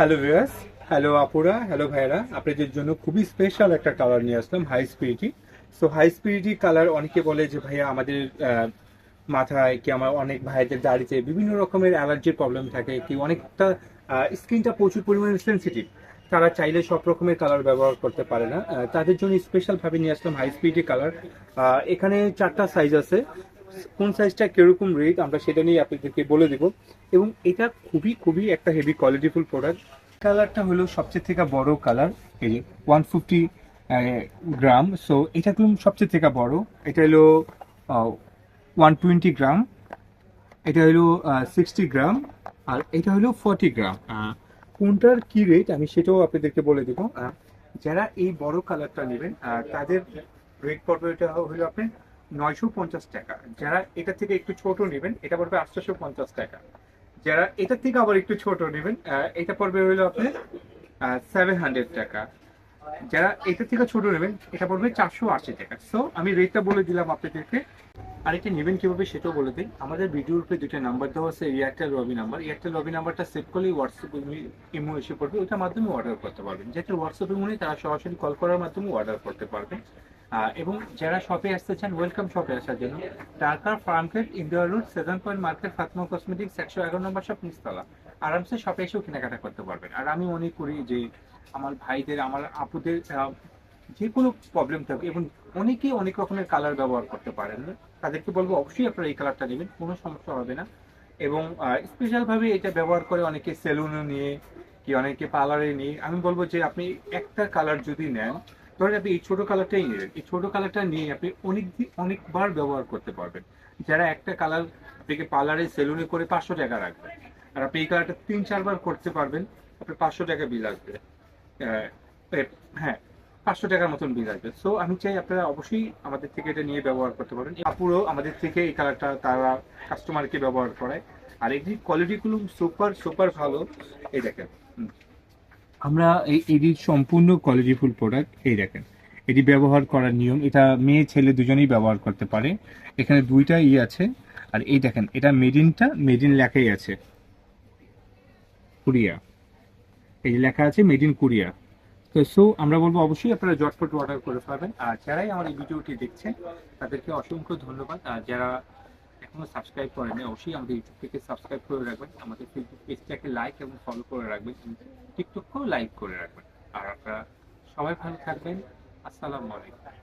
Hello viewers hello আপুরা hello ভাইরা আপনাদের জন্য খুবই স্পেশাল একটা কালার নিয়ে আসলাম হাই স্পিরিটি সো হাই স্পিরিটি কালার অনেকে বলে যে, ভাইয়া, আমাদের মাথায় কি আমার অনেক ভাইদের দাড়িতে বিভিন্ন রকমের অ্যালার্জির প্রবলেম থাকে, কি অনেকটা স্কিনটা প্রচুর পরিমাণে সেন্সিটিভ তারা চাইলে সব রকমের কালার ব্যবহার করতে পারে না। তাদের জন্য স্পেশালভাবে নিয়ে আসলাম হাই স্পিরিটি কালার এখানে চারটা সাইজ আছে। কোন সাইজটা কীরকম রেট আমরা সেটা নিয়ে আপনাদেরকে বলে দিব। এবং এটা খুবই খুবই একটা হেভি কোয়ালিটিফুল প্রোডাক্ট কালারটা হলো সবচেয়ে থেকে বড় কালার এই যে ওয়ান ফিফটি গ্রাম সো এটা কিন্তু সবচেয়ে থেকে বড়। এটা হলো ওয়ান টোয়েন্টি গ্রাম এটা হলো সিক্সটি গ্রাম আর এটা হলো ফর্টি গ্রাম কোনটার কি রেট আমি সেটাও আপনাদেরকে বলে দেবো। যারা এই বড় কালারটা নেবেন তাদের রেট পড়বে এটা হলো আপনি নয়শো পঞ্চাশ টাকা। যারা এটা থেকে একটু ছোট নেবেন, এটা পড়বে আটশোশো পঞ্চাশ টাকা। যারা এটা থেকে আবার একটু ছোট নেবেন এটা পড়বে হলো আপনি সেভেন হান্ড্রেড টাকা। যারা এটা থেকে ছোট নেবেন, এটা পড়বে চারশো আশি টাকা। সো আমি রেটটা বলে দিলাম আপনাদেরকে। আর এটা নেবেন কীভাবে সেটাও বলে দিই। আমাদের ভিডিওর উপরে দুটো নাম্বার দেওয়া আছে Airtel Robi number Airtel Robi নাম্বারটা সেভ করলেই হোয়াটসঅ্যাপ ইমো এসে পড়বে। ওইটার মাধ্যমে অর্ডার করতে পারবেন। যেটা হোয়াটসঅ্যাপ ইমো নেই তারা সরাসরি কল করার মাধ্যমে অর্ডার করতে পারবেন। এবং যারা শপে আসতে চান ওয়েলকাম শপে আসার জন্য। ঢাকার Farmgate India road seven point market Fatma cosmetics একশো এগারো নম্বর শপ নিচতলা। আরামসে শপে এসেও কেনাকাটা করতে পারবেন। আর আমি মনে করি যে আমার ভাইদের, আমার আপুদের যে কোনো প্রবলেম থাকবে এবং অনেকেই অনেক রকমের কালার ব্যবহার করতে পারেন তাদেরকে বলব অবশ্যই আপনারা এই কালারটা নেবেন, কোনো সমস্যা হবে না। এবং স্পেশাল ভাবে এটা ব্যবহার করে অনেকে সেলুনে নিয়ে, কি অনেকে পার্লারে নিয়ে, আমি বলব যে আপনি একটা কালার যদি নেন ধরেন আপনি এই ছোট কালারটাই নিলেন। এই ছোট কালারটা নিয়ে আপনি অনেক অনেকবার ব্যবহার করতে পারবেন। যারা একটা কালার আপনাকে পার্লারে সেলুনে করে পাঁচশো টাকা রাখবেন আর আপনি এই কালারটা তিন, চারবার করতে পারবেন, আপনার পাঁচশো টাকা বিল আসবে। হ্যাঁ পাঁচশো টাকার মতন বিল আসবে। সো আমি চাই আপনারা অবশ্যই আমাদের থেকে এটা নিয়ে ব্যবহার করতে পারেন। আপুরও আমাদের থেকে এই কালারটা তারা কাস্টমারকে ব্যবহার করায়। আর এই কোয়ালিটিগুলো সুপার সুপার ভালো। এই দেখেন। আমরা এটি সম্পূর্ণ কোয়ালিটিফুল প্রোডাক্ট এই দেখেন, এটি ব্যবহার করার নিয়ম, এটা মেয়ে, ছেলে দুজনেই ব্যবহার করতে পারে। এখানে দুইটা ই আছে, আর এই দেখেন, এটা মেডিনটা মেডিন লেখাই আছে। কোরিয়া, এই যে লেখা আছে মেড ইন কোরিয়া। তো সো আমরা বলব অবশ্যই আপনারা জটপট অর্ডার করে পাবেন। আর যারাই আমার এই ভিডিওটি দেখছেন, তাদেরকে অসংখ্য ধন্যবাদ। আর যারা এখনও সাবস্ক্রাইব করেনি অবশ্যই আমাদের ইউটিউব থেকে সাবস্ক্রাইব করে রাখবেন। আমাদের ফেসবুক পেজটাকে লাইক এবং ফলো করে রাখবেন। টিকটককেও লাইক করে রাখবেন। আর আপনারা সবাই ভালো থাকবেন। আসসালামু আলাইকুম।